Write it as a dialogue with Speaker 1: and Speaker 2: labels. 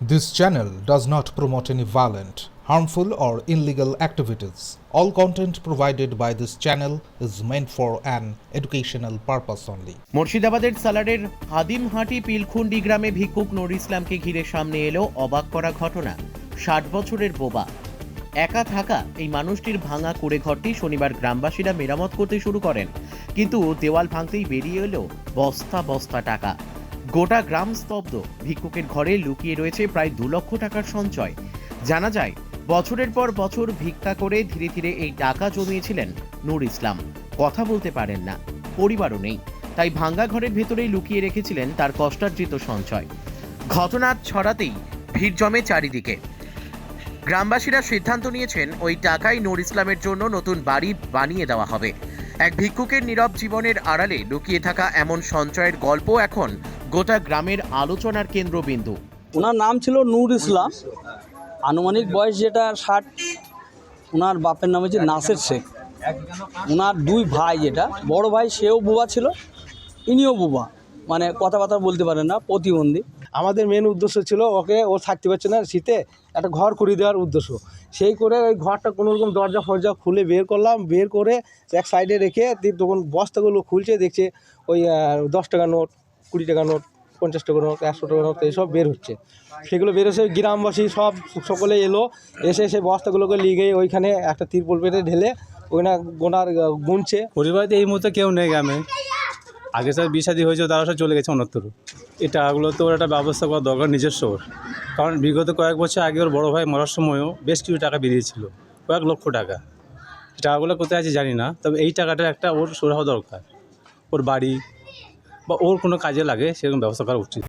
Speaker 1: This channel does not promote any violent, harmful, or illegal activities. All content provided by this channel is meant for an educational purpose only.
Speaker 2: মুর্শিদাবাদের সালারের হাদিমহাটি পিলখুন্ডি গ্রামে ভিক্ষুক নুর ইসলামকে ঘিরে সামনে এলো অবাক করা ঘটনা ষাট বছরের বোবা একা থাকা এই মানুষটির ভাঙা কুড়ে ঘরটি শনিবার গ্রামবাসীরা মেরামত করতে শুরু করেন কিন্তু দেওয়াল ভাঙতেই বেরিয়ে এলো বস্তা বস্তা টাকা গোটা গ্রাম স্তব্ধ। ভিক্ষুকের ঘরে লুকিয়ে রয়েছে প্রায় দু লক্ষ টাকার সঞ্চয়। জানা যায়, বছরের পর বছর ভিক্ষা করে ধীরে ধীরে এই টাকা জমিয়েছিলেন নূর ইসলাম। কথা বলতে পারেন না, পরিবারও নেই। তাই ভাঙ্গা ঘরের ভেতরেই লুকিয়ে রেখেছিলেন তার কষ্টার্জিত সঞ্চয়। ঘটনা ছড়াতেই ভিড় জমে চারিদিকে। গ্রামবাসীরা সিদ্ধান্ত নিয়েছেন, ওই টাকাই নূর ইসলামের জন্য নতুন বাড়ি বানিয়ে দেওয়া হবে। এক ভিক্ষুকের নীরব জীবনের আড়ালে লুকিয়ে থাকা এমন সঞ্চয়ের গল্প এখন গোটা গ্রামের আলোচনার কেন্দ্রবিন্দু।
Speaker 3: ওনার নাম ছিল নূর ইসলাম। আনুমানিক বয়স যেটা ষাট ওনার বাপের নাম হচ্ছে নাসের শেখ। ওনার দুই ভাই যেটা বড় ভাই সেও বুবা ছিল ইনিও বুবা। মানে কথাবার্তা বলতে পারেন না প্রতিবন্ধী।
Speaker 4: আমাদের মেন উদ্দেশ্য ছিল ওকে ও থাকতে পারছে না শীতে একটা ঘর করে দেওয়ার উদ্দেশ্য। সেই করে ওই ঘরটা কোনো রকম দরজা ফরজা খুলে বের করলাম বের করে এক সাইডে রেখে দিয়ে তখন বস্তাগুলো খুলছে দেখছে ওই দশ টাকা নোট কুড়ি টাকা নোট, পঞ্চাশ টাকা নোট, একশো টাকা নোট এইসব বের হচ্ছে। সেগুলো বের হচ্ছে, গ্রামবাসী সব সকলে এলো, এসে সেই বস্তাগুলোকে লিগে ওইখানে একটা তিরপল পেটে ঢেলে ওইখানে গোনার গুনছে।
Speaker 5: পরিবারেতে এই মুহূর্তে কেউ নেই গ্রামে। আগে স্যার বিষাদি হয়েছে, তারা সব চলে গেছে অন্যত্র। এই টাকাগুলো তো ওর একটা ব্যবস্থা করা দরকার নিজস্ব ওর। কারণ বিগত কয়েক বছর আগে ওর বড় ভাই মরার সময়ও বেশ কিছু টাকা বেরিয়েছিল, কয়েক লক্ষ টাকা। টাকাগুলো কোথায় আছে জানি না, তবে এই টাকাটা একটা ওর সুরাহ দরকার। ওর বাড়ি বা ওর কোনো কাজে লাগে সেরকম ব্যবস্থা করা উচিত।